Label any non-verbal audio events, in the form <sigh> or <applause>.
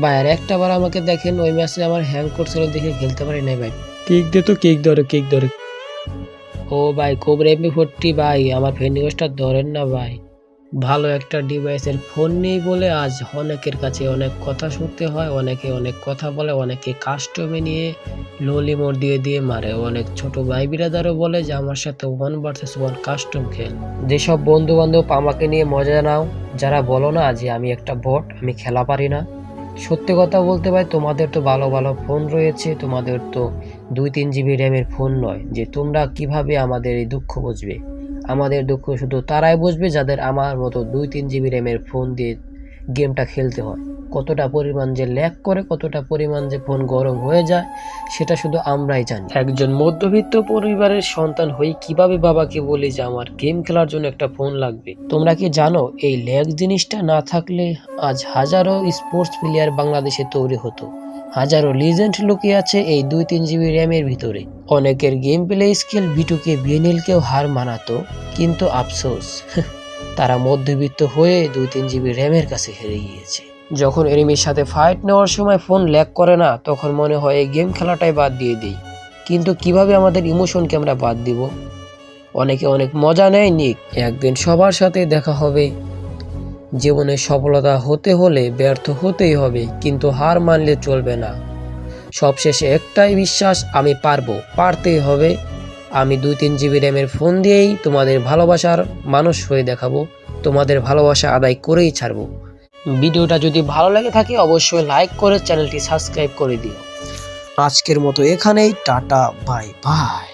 ভাই আর একটা বার আমাকে দেখেন ওই ম্যাচে আমার হ্যাং করছিল দেখে খেলতে পারি নাই ভাই। কেক দে তো কেক ধরে কেক ধরে। ও ভাই কোবরা এমপি ফোরটি ভাই আমার ফেন্ডিগোসটা ধরেন না ভাই। ভালো একটা ডিভাইসের ফোন নেই বলে আজ অনেকের কাছে অনেক কথা শুনতে হয় অনেকে অনেক কথা বলে অনেকে কাস্টমে নিয়ে লোলি মোড় দিয়ে দিয়ে মারে। অনেক ছোট ভাই বিরাদারও বলে যে আমার সাথে ওয়ান ভার্সেস ওয়ান কাস্টম খেল। যেসব বন্ধু বান্ধব আমাকে নিয়ে মজা নাও যারা বলো না যে আমি একটা বট আমি খেলা পারি না। সত্যি কথা বলতে ভাই, তোমাদের তো ভালো ভালো ফোন রয়েছে, তোমাদের তো দুই তিন জিবি র্যামের ফোন নয়, যে তোমরা কীভাবে আমাদের এই দুঃখ বুঝবে? আমাদের দুঃখ শুধু তারাই বুঝবে যাদের আমার মতো দুই তিন জিবি র্যামের ফোন দিয়ে গেমটা খেলতে হয়। কতটা পরিমাণ যে ল্যাক করে, কতটা পরিমাণ যে ফোন গরম হয়ে যায়, সেটা শুধু আমরাই জানি। একজন মধ্যবিত্ত পরিবারের সন্তান হয়ে কীভাবে বাবাকে বলি যে আমার গেম খেলার জন্য একটা ফোন লাগবে? তোমরা কি জানো, এই ল্যাগ জিনিসটা না থাকলে আজ হাজারো স্পোর্টস প্লেয়ার বাংলাদেশে তৈরি হতো। হাজারো লিজেন্ড লুকিয়ে আছে এই দুই তিন জিবি র্যামের ভিতরে। অনেকের গেম প্লে স্কিল বিটুকে বিএনএলকেও হার মানাতো, কিন্তু আফসোস, <laughs> তারা মধ্যবিত্ত হয়ে দুই তিন জিবি র্যামের কাছে হেরে গিয়েছে। যখন এনিমির সাথে ফাইট নেওয়ার সময় ফোন ল্যাক করে না, তখন মনে হয় এই গেম খেলাটাই বাদ দিয়ে দিই। কিন্তু কীভাবে আমাদের ইমোশনকে আমরা বাদ দিব? অনেকে অনেক মজা নেয়, নিক। একদিন সবার সাথে দেখা হবে। জীবনে সফলতা হতে হলে ব্যর্থ হতেই হবে, কিন্তু হার মানলে চলবে না। সবশেষে একটাই বিশ্বাস, আমি পারব, পারতেই হবে। আমি দুই তিন জিবি র্যামের ফোন দিয়েই তোমাদের ভালোবাসার মানুষ হয়ে দেখাবো, তোমাদের ভালোবাসা আদায় করেই ছাড়বো। ভিডিওটা যদি ভালো লাগে থাকে, অবশ্যই লাইক করে চ্যানেলটি সাবস্ক্রাইব করে দিও। আজকের মতো এখানেই, টাটা বাই বাই